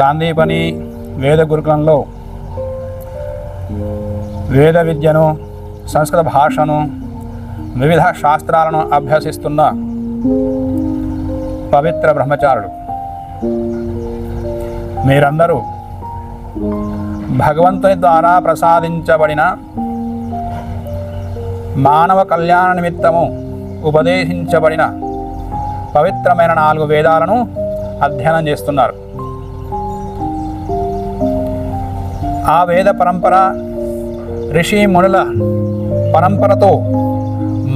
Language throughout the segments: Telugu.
సాందీపని వేద గురుకులంలో వేద విద్యను సంస్కృత భాషను వివిధ శాస్త్రాలను అభ్యసిస్తున్న పవిత్ర బ్రహ్మచారుడు. మీరందరూ భగవంతుని ద్వారా ప్రసాదించబడిన మానవ కళ్యాణ నిమిత్తము ఉపదేశించబడిన పవిత్రమైన నాలుగు వేదాలను అధ్యయనం చేస్తున్నారు. ఆ వేద పరంపర ఋషి మునుల పరంపరతో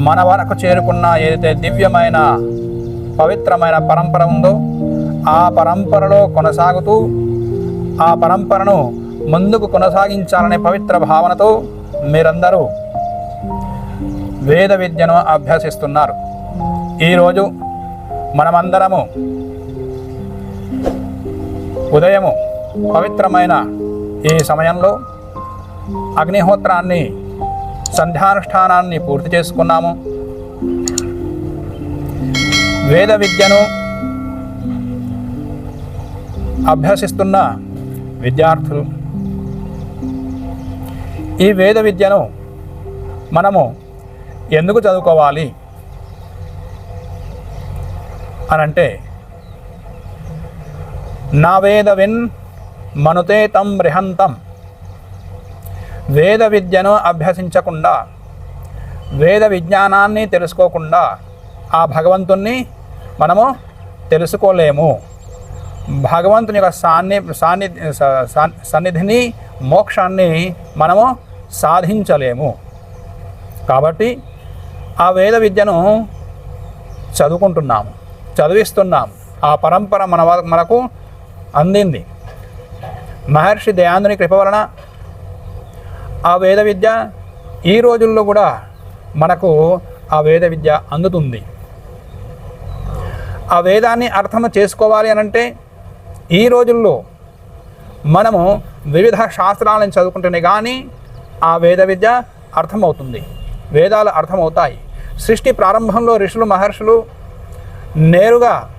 మన వరకు చేరుకున్న ఏదైతే దివ్యమైన పవిత్రమైన పరంపర ఉందో ఆ పరంపరలో కొనసాగుతూ ఆ పరంపరను ముందుకు కొనసాగించాలనే పవిత్ర భావనతో మీరందరూ వేద విద్యను అభ్యసిస్తున్నారు. ఈరోజు మనమందరము ఉదయము పవిత్రమైన ఈ సమయంలో అగ్నిహోత్రాన్ని సంధ్యానుష్ఠానాన్ని పూర్తి చేసుకున్నాము. వేద విద్యను అభ్యసిస్తున్న విద్యార్థులు. ఈ వేద విద్యను మనము ఎందుకు చదువుకోవాలి? అనంటే నా వేద విన్ మనుతే తం రిహంతం. వేద విద్యను అభ్యసించకుండా వేద విజ్ఞానాన్ని తెలుసుకోకుండా ఆ భగవంతుణ్ణి మనము తెలుసుకోలేము. భగవంతుని యొక్క సాన్ని సాన్ని సన్నిధిని మోక్షాన్ని మనము సాధించలేము. కాబట్టి ఆ వేద విద్యను చదువుకుంటున్నాము చదివిస్తున్నాము. ఆ పరంపర మన వ- మనకు అందింది. మహర్షి దయాందుని కృప వలన ఆ వేద విద్య ఈ రోజుల్లో కూడా మనకు ఆ వేద విద్య అందుతుంది. ఆ వేదాన్ని అర్థం చేసుకోవాలి అనంటే ఈ రోజుల్లో మనము వివిధ శాస్త్రాలను చదువుకుంటేనే కానీ ఆ వేద విద్య అర్థమవుతుంది. వేదాలు అర్థమవుతాయి. సృష్టి ప్రారంభంలో ఋషులు మహర్షులు నేరుగా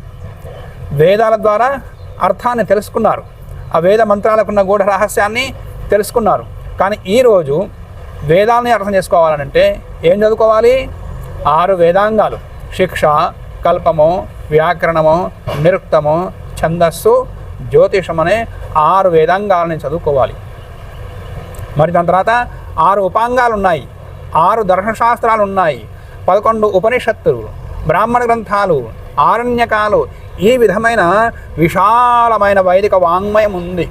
వేదాల ద్వారా అర్థాన్ని తెలుసుకున్నారు. ఆ వేద మంత్రాలకున్న గూఢ రహస్యాన్ని తెలుసుకున్నారు. కానీ ఈరోజు వేదాన్ని అర్థం చేసుకోవాలంటే ఏం చదువుకోవాలి? ఆరు వేదాంగాలు. శిక్ష కల్పము వ్యాకరణము నిరుక్తము ఛందస్సు జ్యోతిషం అనే ఆరు వేదాంగాలని చదువుకోవాలి. మరి దాని తర్వాత ఆరు ఉపాంగాలు ఉన్నాయి ఆరు దర్శనశాస్త్రాలు ఉన్నాయి పదకొండు ఉపనిషత్తులు బ్రాహ్మణ గ్రంథాలు ఆరణ్యకాలు ఈ విధమైన విశాలమైన వైదిక వాంగ్మయం ఉంది.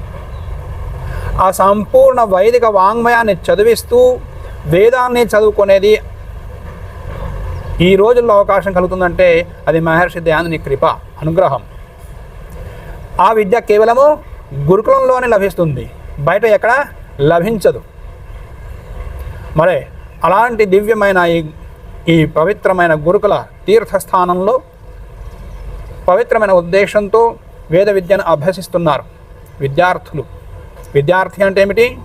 ఆ సంపూర్ణ వైదిక వాంగ్మయాన్ని చదివిస్తూ వేదాన్ని చదువుకునేది ఈ రోజుల్లో అవకాశం కలుగుతుందంటే అది మహర్షి దయానుని కృప అనుగ్రహం. ఆ విద్య కేవలము గురుకులంలోనే లభిస్తుంది. బయట ఎక్కడ లభించదు. మరి అలాంటి దివ్యమైన ఈ ఈ పవిత్రమైన గురుకుల తీర్థస్థానంలో పవిత్రమైన ఉద్దేశంతో వేద విద్యను అభ్యసిస్తున్నారు విద్యార్థులు. విద్యార్థి అంటే ఏమిటి?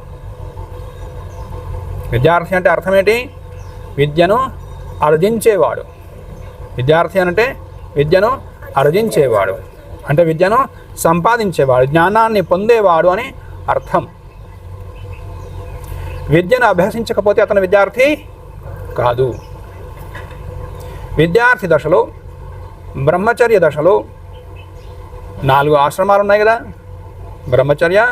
విద్యార్థి అంటే అర్థం ఏంటి? విద్యను అర్జించేవాడు విద్యార్థి అంటే విద్యను అర్జించేవాడు అంటే విద్యను సంపాదించేవాడు జ్ఞానాన్ని పొందేవాడు అని అర్థం. విద్యను అభ్యసించకపోతే అతను విద్యార్థి కాదు. విద్యార్థి దశలో బ్రహ్మచర్య దశలో నాలుగు ఆశ్రమాలు ఉన్నాయి కదా. బ్రహ్మచర్య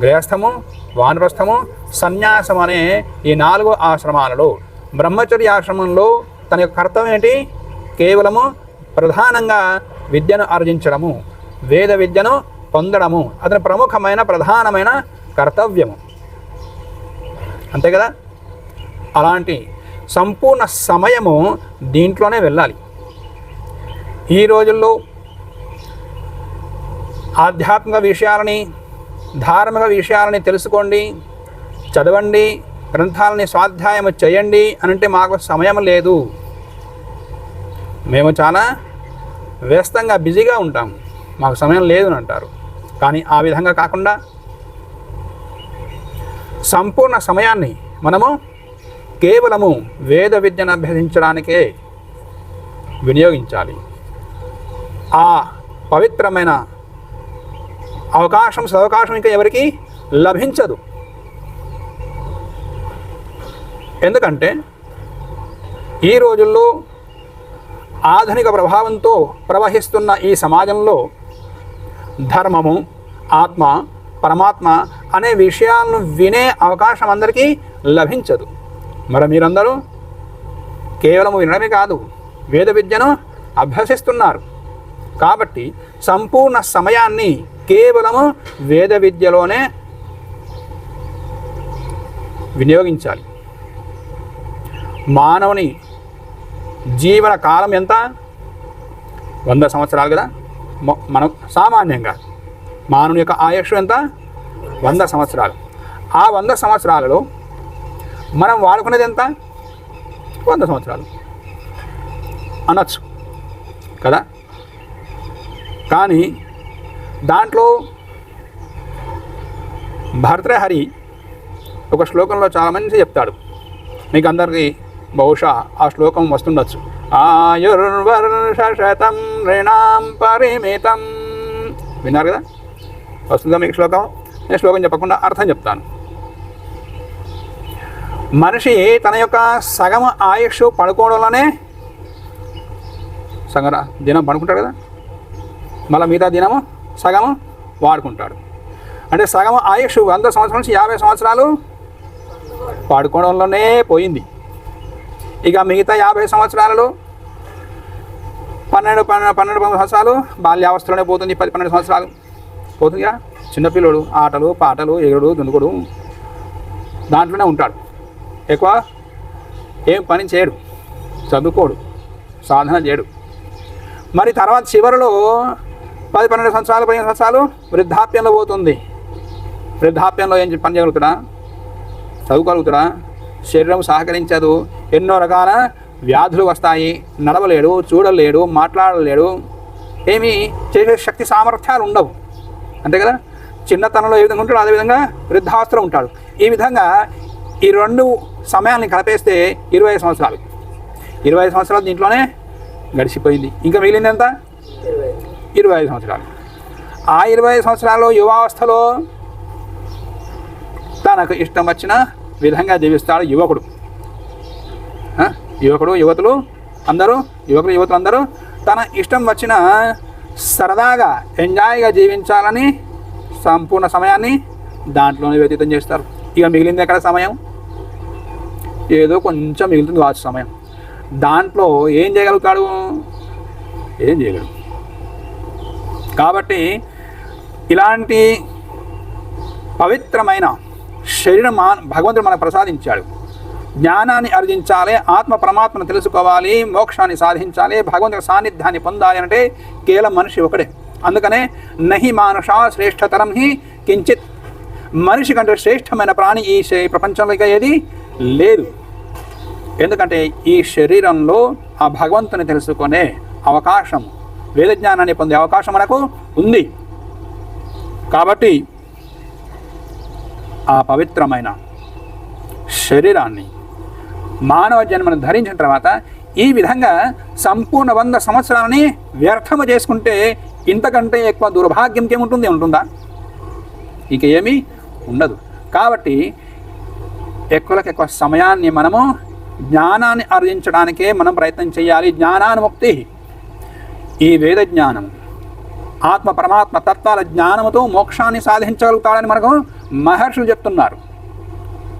గృహస్థము వానప్రస్థము సన్యాసం అనే ఈ నాలుగు ఆశ్రమాలలో బ్రహ్మచర్య ఆశ్రమంలో తన యొక్క కర్తవ్యం ఏంటి? కేవలము ప్రధానంగా విద్యను ఆర్జించడము వేద విద్యను పొందడము అతని ప్రముఖమైన ప్రధానమైన కర్తవ్యము. అంతే కదా? అలాంటి సంపూర్ణ సమయము దీంట్లోనే వెళ్ళాలి. ఈ రోజుల్లో ఆధ్యాత్మిక విషయాలని ధార్మిక విషయాలని తెలుసుకోండి చదవండి గ్రంథాలని స్వాధ్యాయం చేయండి అని అంటే మాకు సమయం లేదు. మేము చాలా వ్యస్తంగా బిజీగా ఉంటాం. మాకు సమయం లేదు అని అంటారు. కానీ ఆ విధంగా కాకుండా సంపూర్ణ సమయాన్ని మనము కేవలము వేద విద్యను అభ్యసించడానికే వినియోగించాలి. ఆ పవిత్రమైన అవకాశం సదవకాశం ఇంకా ఎవరికి లభించదు. ఎందుకంటే ఈ రోజుల్లో ఆధునిక ప్రభావంతో ప్రవహిస్తున్న ఈ సమాజంలో ధర్మము ఆత్మ పరమాత్మ అనే విషయాలను వినే అవకాశం అందరికీ లభించదు. మరి మీరందరూ కేవలం వినడమే కాదు వేద విద్యను అభ్యసిస్తున్నారు. కాబట్టి సంపూర్ణ సమయాన్ని కేవలము వేద విద్యలోనే వినియోగించాలి. మానవుని జీవన కాలం ఎంత? వంద సంవత్సరాలు కదా? మనం సామాన్యంగా మానవుని యొక్క ఆయుష్ ఎంత? వంద సంవత్సరాలు. ఆ వంద సంవత్సరాలలో మనం వాడుకునేది ఎంత? వంద సంవత్సరాలు. అనొచ్చు కదా? కానీ దాంట్లో భర్తృహరి ఒక శ్లోకంలో చాలా మంచి చెప్తాడు. మీకు అందరికీ బహుశా ఆ శ్లోకం వస్తుండొచ్చు. ఆయుర్వర్షశతం శతం పరిమితం. విన్నారు కదా? వస్తుందా మీకు శ్లోకం? నేను శ్లోకం చెప్పకుండా అర్థం చెప్తాను. మనిషి తన యొక్క సగం ఆయుష్ పడుకోవడంలోనే సగం దినం పడుకుంటాడు కదా? మళ్ళీ మిగతా దినము సగము వాడుకుంటాడు. అంటే సగం ఆయుష్ వంద సంవత్సరాల నుంచి యాభై సంవత్సరాలు వాడుకోవడంలోనే పోయింది. ఇక మిగతా యాభై సంవత్సరాలలో పన్నెండు పన్నెండు పన్నెండు పన్నెండు సంవత్సరాలు బాల్యావస్థలోనే పోతుంది. పది పన్నెండు సంవత్సరాలు పోతుందిగా చిన్నపిల్లడు ఆటలు పాటలు ఎగుడు దునుకుడు దాంట్లోనే ఉంటాడు. ఎక్కువ ఏం పని చేయడు. చదువుకోడు సాధన చేయడు. మరి తర్వాత చివరిలో పది పన్నెండు సంవత్సరాలు పదిహేను సంవత్సరాలు వృద్ధాప్యంలో పోతుంది. వృద్ధాప్యంలో ఏం పనిచేయగలుగుతాడా చదువుకోగలుగుతాడా శరీరం సహకరించదు. ఎన్నో రకాల వ్యాధులు వస్తాయి. నడవలేడు చూడలేడు మాట్లాడలేడు. ఏమీ చేసే శక్తి సామర్థ్యాలు ఉండవు. అంతే కదా? చిన్నతనంలో ఏ విధంగా ఉంటాడు అదేవిధంగా వృద్ధావస్థలో ఉంటాడు. ఈ విధంగా ఈ రెండు సమయాన్ని కలిపేస్తే ఇరవై ఐదు సంవత్సరాలు. ఇరవై ఐదు సంవత్సరాలు దీంట్లోనే గడిచిపోయింది. ఇంకా మిగిలింది ఎంత? ఇరవై ఐదు సంవత్సరాలు. ఆ ఇరవై ఐదు సంవత్సరాలు యువావస్థలో తనకు ఇష్టం వచ్చిన విధంగా జీవిస్తాడు యువకుడు. యువకుడు యువతులు అందరూ యువకులు యువతులు అందరూ తన ఇష్టం వచ్చిన సరదాగా ఎంజాయ్గా జీవించాలని సంపూర్ణ సమయాన్ని దాంట్లోనే వ్యతీతం చేస్తారు. ఇక మిగిలింది ఎక్కడ సమయం? ఏదో కొంచెం మిగులుతుంది కావచ్చు సమయం. దాంట్లో ఏం చేయగలుగుతాడు? ఏం చేయగలడు? కాబట్టి ఇలాంటి పవిత్రమైన శరీరం మా భగవంతుడు మనకు ప్రసాదించాడు. జ్ఞానాన్ని అర్జించాలి ఆత్మ పరమాత్మను తెలుసుకోవాలి మోక్షాన్ని సాధించాలి భగవంతుడి సాన్నిధ్యాన్ని పొందాలి అంటే కేవలం మనిషి ఒకడే. అందుకనే నహి మానుష శ్రేష్టతరం హి కించిత్. మనిషి కంటే శ్రేష్టమైన ప్రాణి ఈ ప్రపంచంలో ఏది లేదు. ఎందుకంటే ఈ శరీరంలో ఆ భగవంతుని తెలుసుకునే అవకాశం వేద జ్ఞానాన్ని పొందే అవకాశం మనకు ఉంది. కాబట్టి ఆ పవిత్రమైన శరీరాన్ని మానవ జన్మను ధరించిన తర్వాత ఈ విధంగా సంపూర్ణ వంద సంవత్సరాలని వ్యర్థము చేసుకుంటే ఇంతకంటే ఎక్కువ దుర్భాగ్యం ఏముంటుంది? ఉంటుందా ఇక ఏమీ ఉండదు. కాబట్టి ఎక్కువలకు ఎక్కువ సమయాన్ని మనము జ్ఞానాన్ని ఆర్జించడానికే మనం ప్రయత్నం చేయాలి. జ్ఞానానుముక్తి. ఈ వేద జ్ఞానం ఆత్మ పరమాత్మ తత్వాల జ్ఞానముతో మోక్షాన్ని సాధించగలుగుతాడని మనకు మహర్షులు చెప్తున్నారు.